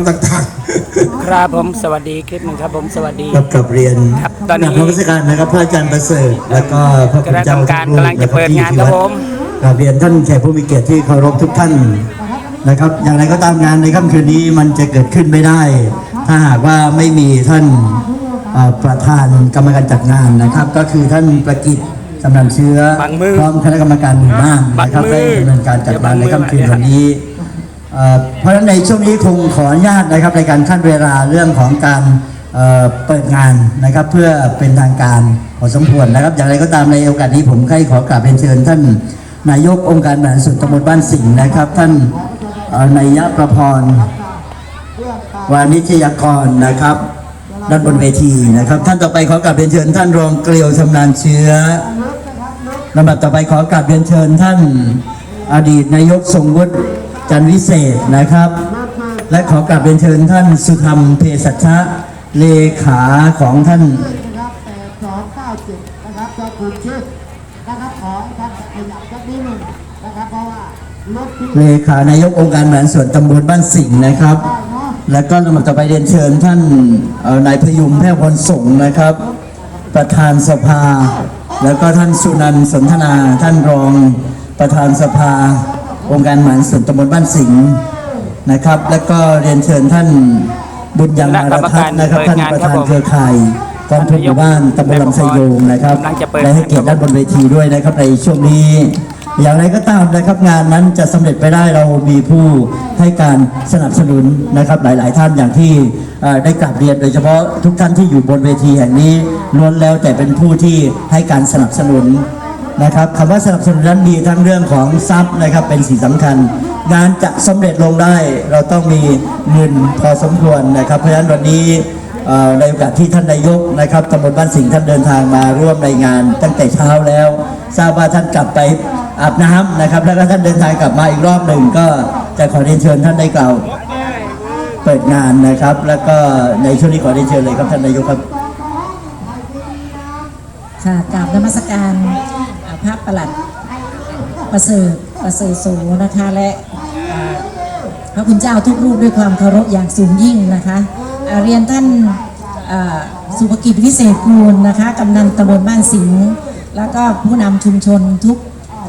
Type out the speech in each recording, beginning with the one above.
ำต่างครับผมสวัสดีคลิปหนึ่งครับผมสวัสดีกับกับเรียนครับตอนนี้นักวิชาการนะครับพระอาจารย์ประเสริฐแล้วก็พระคุณเจ้าคณะกรรมการกำลังจะเปิดงานครับผมกับเรียนท่านแขกผู้มีเกียรติที่เคารพทุกท่านนะครับ อย่างไรก็ตามงานในค่ำคืนนี้มันจะเกิดขึ้นไม่ได้ ถ้าหากว่าไม่มีท่านเอ่อประธานกรรมการจัดงานนะครับ ก็คือท่านประกิตสำนันเชื้อบังมือพร้อมคณะกรรมการหมู่บ้านนะครับบังมืได้อดำเนินการจัดงานในค่ำคืนวันนี้ เพราะฉะนั้นในช่วงนี้คงขออนุญาตนะครับในการขั้นเวลาเรื่องของการเเปิดงานนะครับเพื่อเป็นทางการพอสมควรนะครับ อย่างไรก็ตามในโอกาสนี้ผมใครขอกราบเรียนเชิญท่านนายกองค์การบริหารส่วนตำบลบ้านสิงห์นะครับ ท่านนายยะประพรวานิชยากรนะครับด้านบนเวทีนะครับ ท่านต่อไปขอกราบเรียนเชิญ ท่านรองเกลียวชำนาญเชื้อลำดับต่อไปขอกราบเรียนเชิญท่านอดีตนายกทรงวุฒิ จันทร์วิเศษนะครับ และขอกราบเรียนเชิญท่านสุธรรมเภสัชชะเลขาของท่านนะครับแปดสองเก้าเจ็ดนะครับจะถูกชื่อนะครับขอให้ท่านขยับสักนิดหนึ่งนะครับเพราะว่ารถที่เลขานายกองค์การบริหารส่วนตำบลบ้านสิงห์นะครับ และก็ลำดับต่อไปเรียนเชิญท่านเอ่อนายพยุงแพร่พรสงฆ์นะครับ ประธานสภา แล้วก็ท่านสุนันท์สนทนาท่านรองประธานสภา องค์การบริหารส่วนตำบลบ้านสิงห์นะครับ แล้วก็เรียนเชิญท่านบุญยังมารทัศน์นะครับ ท่านประธานเครือข่ายกองทุนหมู่บ้านตำบลลำไซโยงนะครับกำลังจะเปิดและให้เกียรติด้านบนเวทีด้วยนะครับในช่วงนี้อย่างไรก็ตามนะครับงานนั้นจะสำเร็จไปได้เรามีผู้ให้การสนับสนุนนะครับหลาย ๆ ท่านอย่างที่เอ่อได้กราบเรียนโดยเฉพาะทุกท่านที่อยู่บนเวทีแห่งนี้ล้วนแล้วแต่เป็นผู้ที่ให้การสนับสนุน นะครับคำว่าสนับสนุนนั้นมีทั้งเรื่องของทรัพย์นะครับเป็นสิ่งสำคัญ งานจะสำเร็จลงได้ เราต้องมีเงินพอสมควรนะครับ เพราะฉะนั้นวันนี้ในโอกาสที่ท่านนายกนะครับตำบลบ้านสิงห์ท่านเดินทางมาร่วมในงานตั้งแต่เช้าแล้ว ทราบว่าท่านกลับไปอาบน้ำนะครับ แล้วก็ท่านเดินทางกลับมาอีกรอบหนึ่งก็จะขอเรียนเชิญท่านได้กล่าวเปิดงานนะครับ แล้วก็ในช่วงนี้ขอเรียนเชิญเลยครับท่านนายกครับค่ะกราบนมัสการ พระประหลัดประเสริฐประเสริฐสูนะคะและพระคุณเจ้าทุกรูปด้วยความเคารพอย่างสูงยิ่งนะคะเรียนท่านสุภกิจวิเศษกูลนะคะกำนันตำบลบ้านสิงห์แล้วก็ผู้นำชุมชนทุก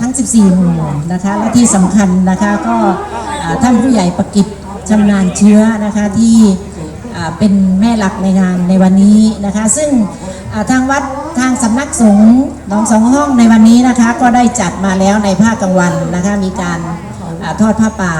ทั้ง 14 หมู่นะคะและที่สำคัญนะคะก็ท่านผู้ใหญ่ประกิจชำนาญเชื้อนะคะที่เป็นแม่หลักในงานในวันนี้นะคะ ซึ่งทางวัด ทางสำนักสงฆ์หนองสองห้องในวันนี้นะคะ ก็ได้จัดมาแล้วในภาคกลางวันนะคะ มีการอทอดผ้าป่า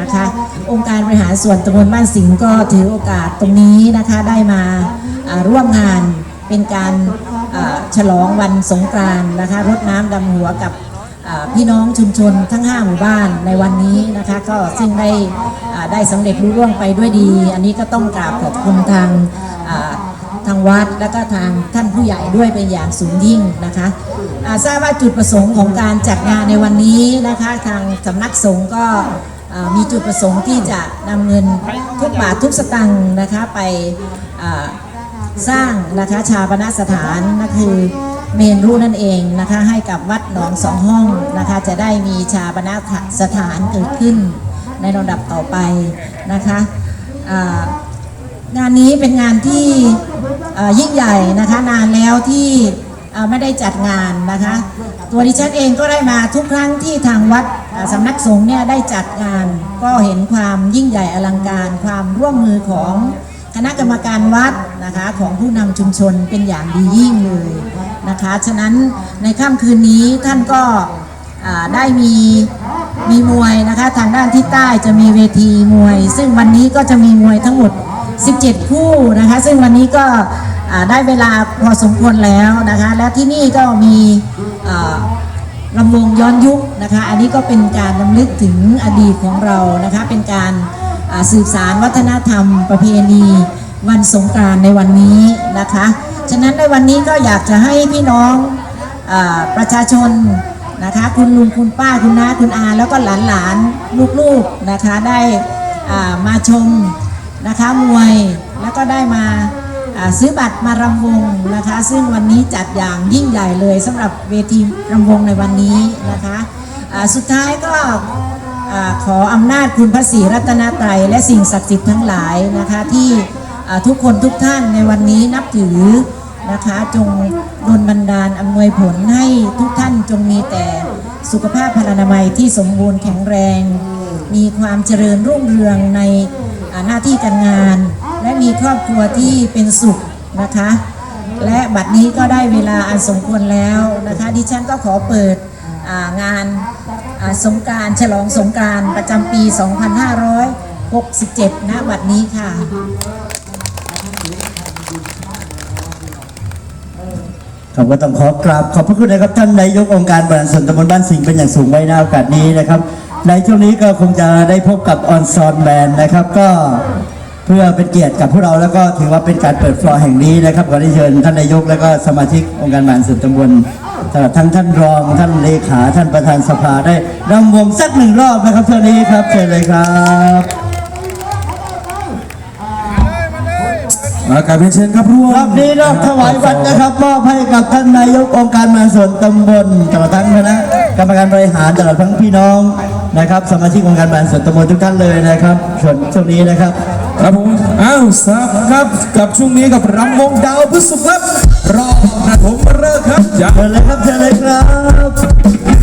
นะคะ องค์การบริหารส่วนตำบลบ้านสิงห์ก็ถือโอกาสตรงนี้นะคะได้มาร่วมงานเป็นการฉลองวันสงกรานต์นะคะรดน้ำดำหัวกับพี่น้องชุมชนทั้ง 5 หมู่บ้านในวันนี้นะคะ ก็ซึ่งได้ได้สำเร็จรุ่ร่วงไปด้วยดี อันนี้ก็ต้องกราบขอบคุณทางา ทางวัด และก็ทางท่านผู้ใหญ่ด้วยเป็นอย่างสูงยิ่งนะคะอาทราบว่าจุดประสงค์ของการจัดงานในวันนี้นะคะทางสำนักสงฆ์ก็มีจุดประสงค์ที่จะนำเงินทุกบาททุกสตังค์นะคะไปสร้างนะคะชาปนสถานนั่นคือเมนรูนั่นเองนะคะให้กับวัดหนองสองห้องนะคะจะได้มีชาปนสถานเกิดขึ้นในลำดับต่อไปนะคะงานนี้เป็นงานที่ ยิ่งใหญ่นะคะนานแล้วที่ไม่ได้จัดงานนะคะ ตัวดิฉันเองก็ได้มาทุกครั้งที่ทางวัดสำนักสงฆ์เนี่ยได้จัดงาน ก็เห็นความยิ่งใหญ่อลังการ ความร่วมมือของคณะกรรมการวัดนะคะของผู้นำชุมชนเป็นอย่างดียิ่งเลยนะคะ ฉะนั้นในค่ำคืนนี้ท่านก็ได้มีมีมวยนะคะทางด้านที่ใต้จะมีเวทีมวย ซึ่งวันนี้ก็จะมีมวยทั้งหมด 17 คู่นะคะ ซึ่งวันนี้ก็ได้เวลาพอสมควรแล้วนะคะ และที่นี่ก็มีลำวงย้อนยุคนะคะ อันนี้ก็เป็นการรำลึกถึงอดีตของเรานะคะ เป็นการสืบสารวัฒนธรรม ประเพณีวันสงกรานในวันนี้นะคะ ฉะนั้นในวันนี้ก็อยากจะให้พี่น้องอประชาชนนะคะ คุณลุงคุณป้าคุณน้าคุณอา แล้วก็หลานๆ ลูกๆนะคะได้มาชม นะคะมวยแล้วก็ได้มาซื้อบัตรมารำวงนะคะ ซึ่งวันนี้จัดอย่างยิ่งใหญ่เลยสำหรับเวทีรำวงในวันนี้นะคะสุดท้ายก็ขออำนาจคุณพระศรีรัตนตรัยและสิ่งศักดิ์สิทธิ์ทั้งหลายนะคะที่ทุกคนทุกท่านในวันนี้นับถือนะคะจงดลบันดาลอำนวยผลให้ทุกท่านจงมีแต่สุขภาพพลานามัยที่สมบูรณ์แข็งแรง มีความเจริญรุ่งเรืองใน หน้าที่การงาน และมีครอบครัวที่เป็นสุขนะคะ และบัดนี้ก็ได้เวลาอันสมควรแล้วนะคะ ดิฉันก็ขอเปิดงานสงการฉลองสงการประจำปี 2567ณบัดนี้ค่ะผมก็ต้องขอกราบขอบพระคุณนะครับท่านนายกองค์การบริหารส่วนตำบลบ้านสิงห์เป็นอย่างสูงไว้ในโอกาสนี้นะครับ ในช่วงนี้ก็คงจะได้พบกับออนซอนแบนนะครับ ก็เพื่อเป็นเกียรติกับพวกเราแล้วก็ถือว่าเป็นการเปิดฟลอร์แห่งนี้นะครับขอได้เชิญท่านนายกและก็สมาชิกองค์การบริหารส่วนตำบลตลอดทั้งท่านรองท่านเลขาท่านประธานสภาได้รำวงสักหนึ่งรอบนะครับเชิญนี้ครับเชิญเลยครับอากาศเป็นเชิญครับร่วมรอบนี้รอบถวายวัดนะครับมอบให้กับท่านนายกองค์การบริหารส่วนตำบลตลอดทั้งคณะกรรมการบริหารตลอดทั้งพี่น้อง นะครับสมาชิกองค์การบริหารส่วนตำบลทุกท่านเลยนะครับส่วนช่วงนี้นะครับครับผมอ้าวสามครับกับช่วงนี้กับรำวงดาวพฤษภครับรอบประถมฤกษ์ครับอย่าเชิญเลยครับเชิญเลยครับ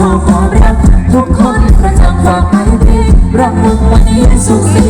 โชว์ความรักทุกคนประจำความไม่ดีรักมึงวันนี้สุขสี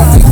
ค